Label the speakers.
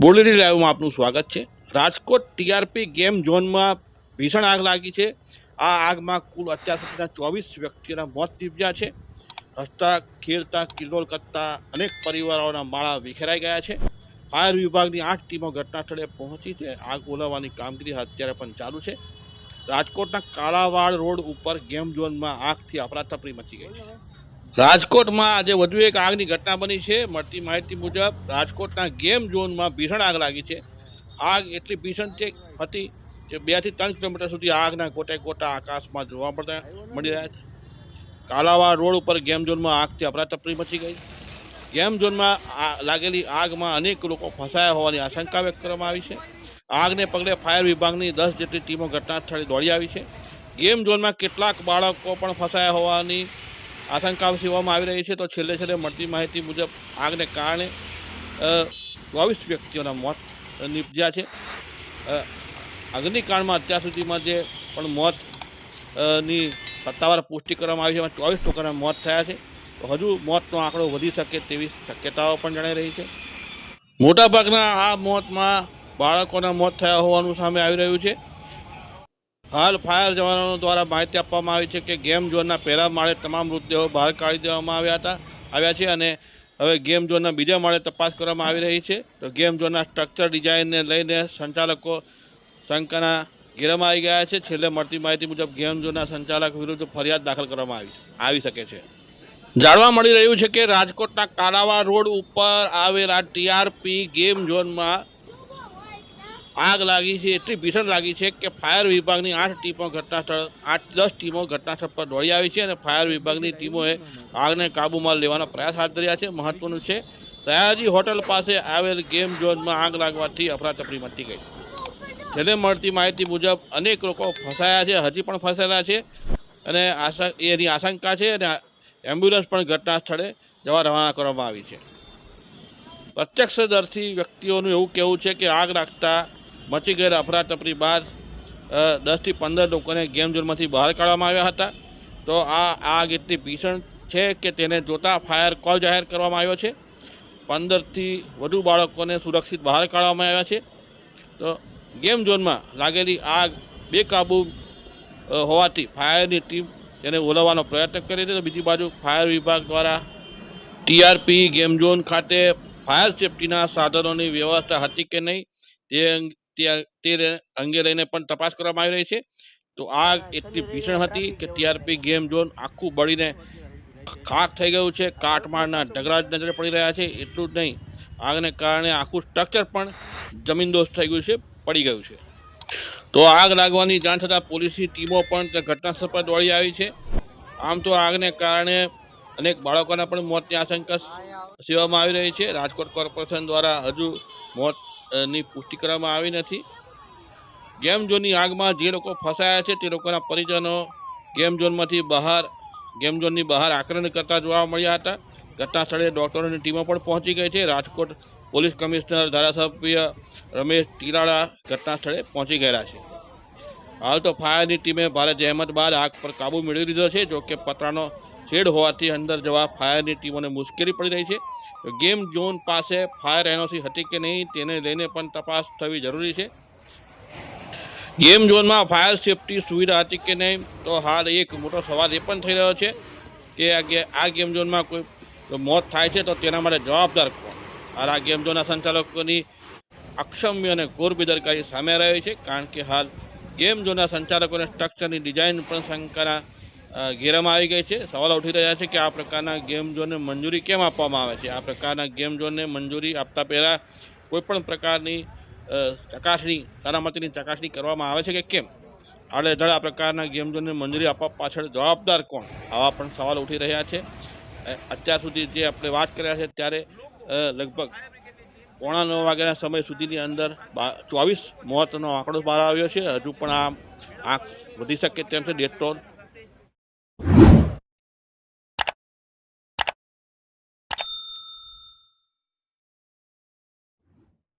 Speaker 1: બોલેલી લાઈવમાં આપનું સ્વાગત છે. રાજકોટ ટીઆરપી ગેમ ઝોનમાં ભીષણ આગ લાગી છે. આ આગમાં કુલ અત્યાર સુધીના ચોવીસ વ્યક્તિઓના મોત નીપજ્યા છે. હસતા ખેડતા કિલ્લોલ કરતા અનેક પરિવારોના માળા વિખેરાઈ ગયા છે. ફાયર વિભાગની આઠ ટીમો ઘટના સ્થળે પહોંચી છે. આગ ઓલવવાની કામગીરી અત્યારે પણ ચાલુ છે. રાજકોટના કાળાવાડ રોડ ઉપર ગેમ ઝોનમાં આગથી અફરાતફરી મચી ગઈ છે. રાજકોટમાં આજે વધુ એક આગની ઘટના બની છે. મળતી માહિતી મુજબ, રાજકોટના ગેમ ઝોનમાં ભીષણ આગ લાગી છે. આગ એટલી ભીષણ છે હતી કે બેથી ત્રણ કિલોમીટર સુધી આગના ગોટે ગોટા આકાશમાં જોવા મળતા મળી રહ્યા છે. કાલાવા રોડ ઉપર ગેમ ઝોનમાં આગથી અફરાતફરી મચી ગઈ. ગેમ ઝોનમાં લાગેલી આગમાં અનેક લોકો ફસાયા હોવાની આશંકા વ્યક્ત કરવામાં આવી છે. આગને પગલે ફાયર વિભાગની દસ જેટલી ટીમો ઘટના સ્થળે દોડી આવી છે. ગેમ ઝોનમાં કેટલાક બાળકો પણ ફસાયા હોવાની આશંકા સેવામાં આવી રહી છે. તો છેલ્લે છેલ્લે મળતી માહિતી મુજબ આગને કારણે ચોવીસ વ્યક્તિઓના મોત નિપજ્યા છે. અગ્નિકાંડમાં અત્યાર સુધીમાં જે પણ મોતની સત્તાવાર પુષ્ટિ કરવામાં આવી છે. એમાં ચોવીસ ટોકાના મોત થયા છે. હજુ મોતનો આંકડો વધી શકે તેવી શક્યતાઓ પણ જણાઈ રહી છે. મોટાભાગના આ મોતમાં બાળકોના મોત થયા હોવાનું સામે આવી રહ્યું છે. હાલ ફાયર જવાનો દ્વારા માહિતી આપવામાં આવી છે કે ગેમ ઝોનના પહેલા માળે તમામ મૃતદેહો બહાર કાઢી દેવામાં આવ્યા હતા, આવ્યા છે અને હવે ગેમ ઝોનના બીજા માળે તપાસ કરવામાં આવી રહી છે. તો ગેમ ઝોનના સ્ટ્રક્ચર ડિઝાઇનને લઈને સંચાલકો શંકાના ઘેરામાં આવી ગયા છે. છેલ્લે મળતી માહિતી મુજબ ગેમ ઝોનના સંચાલક વિરુદ્ધ ફરિયાદ દાખલ કરવામાં આવી આવી શકે છે. જાણવા મળી રહ્યું છે કે રાજકોટના કાલાવા રોડ ઉપર આવેલા ટીઆરપી ગેમ ઝોનમાં આગ લાગી છે, એટલી ભીષણ લાગી છે કે ફાયર વિભાગની આઠ ટીમો ઘટના સ્થળ આઠ દસ ટીમો ઘટના સ્થળ પર દોડી આવી છે અને ફાયર વિભાગની ટીમોએ આગને કાબૂમાં લેવાનો પ્રયાસ હાથ ધર્યા છે. મહત્વનું છે સયાજી હોટલ પાસે આવેલ ગેમ ઝોનમાં આગ લાગવાથી અફરાતફરી મચી ગઈ. જેને મળતી માહિતી મુજબ અનેક લોકો ફસાયા છે, હજી પણ ફસાયેલા છે અને આશા, એની આશંકા છે અને એમ્બ્યુલન્સ પણ ઘટના સ્થળે જવા રવાના કરવામાં આવી છે. પ્રત્યક્ષદર્શી વ્યક્તિઓનું એવું કહેવું છે કે આગ લાગતા મચી ગયેલા અફરાતફરી બાદ દસથી પંદર લોકોને ગેમ ઝોનમાંથી બહાર કાઢવામાં આવ્યા હતા. તો આ આગ એટલી ભીષણ છે કે તેને જોતા ફાયર કોલ જાહેર કરવામાં આવ્યો છે. પંદરથી વધુ બાળકોને સુરક્ષિત બહાર કાઢવામાં આવ્યા છે. તો ગેમ ઝોનમાં લાગેલી આગ બેકાબૂ હોવાથી ફાયરની ટીમ તેને ઓલવવાનો પ્રયત્ન કરે છે. તો બીજી બાજુ ફાયર વિભાગ દ્વારા ટીઆરપી ગેમ ઝોન ખાતે ફાયર સેફટીના સાધનોની વ્યવસ્થા હતી કે નહીં તે તે- તે અંગે લઈને પણ તપાસ કરવામાં આવી રહી છે. તો આગ એટલી ભીષણ હતી કે ટીઆરપી ગેમ ઝોન આખું બળીને ખાક થઈ ગયું છે. કાટમાળના ઢગલા જ નજરે પડી રહ્યા છે. એટલું જ નહીં. આગને કારણે આખું સ્ટ્રક્ચર પણ જમીનદોસ્ત થઈ ગયું છે પડી ગયું છે. તો આગ લાગવાની જાણ થતાં પોલીસની ટીમો પણ ઘટનાસ્થળ ઘટના સ્થળ પર દોડી આવી છે. આમ તો આગને કારણે અનેક બાળકોના પણ મોતની આશંકા સેવામાં આવી રહી છે. રાજકોટ કોર્પોરેશન દ્વારા હજુ મોત ની પુષ્ટિ કરવામાં આવી નથી. ગેમ ઝોનની આગમાં જે લોકો ફસાયા છે તે લોકોના પરિજનો ગેમ ઝોનમાંથી બહાર, ગેમ ઝોનની બહાર આક્રમણ કરતા જોવા મળ્યા હતા. ઘટના સ્થળે ડોક્ટરોની ટીમો પણ પહોંચી ગઈ છે. રાજકોટ પોલીસ કમિશનર, ધારાસભ્ય રમેશ ટીરાળા ઘટના સ્થળે પહોંચી ગયેલા છે. હાલ તો ફાયરની ટીમે ભારે જહેમત બાદ આગ પર કાબુ મેળવી લીધો છે. જો કે પતરાનો શેડ હોવાથી અંદર જવા ફાયરની ટીમોને મુશ્કેલી પડી રહી છે. ગેમ ઝોન પાસે ફાયર એનઓસી હતી કે નહીં તેને લઈને પણ તપાસ થવી જરૂરી છે. ગેમ ઝોનમાં ફાયર સેફટી સુવિધા હતી કે નહીં તો હાલ એક મોટો સવાલ એ પણ થઈ રહ્યો છે કે આ ગેમ ઝોનમાં કોઈ મોત થાય છે તો તેના માટે જવાબદાર કોણ? હાલ આ ગેમ ઝોનના સંચાલકોની અક્ષમ્ય અને ઘોર બેદરકારી સામે રહી છે કારણ કે હાલ ગેમ ઝોનના સંચાલકોને સ્ટ્રક્ચરની ડિઝાઇન પણ શંકાના ઘેરામાં આવી ગઈ છે. સવાલ ઉઠી રહ્યા છે કે આ પ્રકારના ગેમ ઝોનને મંજૂરી કેમ આપવામાં આવે છે? આ પ્રકારના ગેમ ઝોનને મંજૂરી આપતા પહેલાં કોઈપણ પ્રકારની ચકાસણી, સલામતીની ચકાસણી કરવામાં આવે છે કે કેમ? આડેધડ આ પ્રકારના ગેમ ઝોનને મંજૂરી આપવા પાછળ જવાબદાર કોણ? આવા પણ સવાલ ઉઠી રહ્યા છે. અત્યાર સુધી જે આપણે વાત કર્યા છે ત્યારે લગભગ પોણા નવ વાગ્યાના સમય સુધીની અંદર ચોવીસ મોતનો આંકડો બહાર આવ્યો છે. હજુ પણ આ આંક વધી શકે તેમ છે. Death toll you.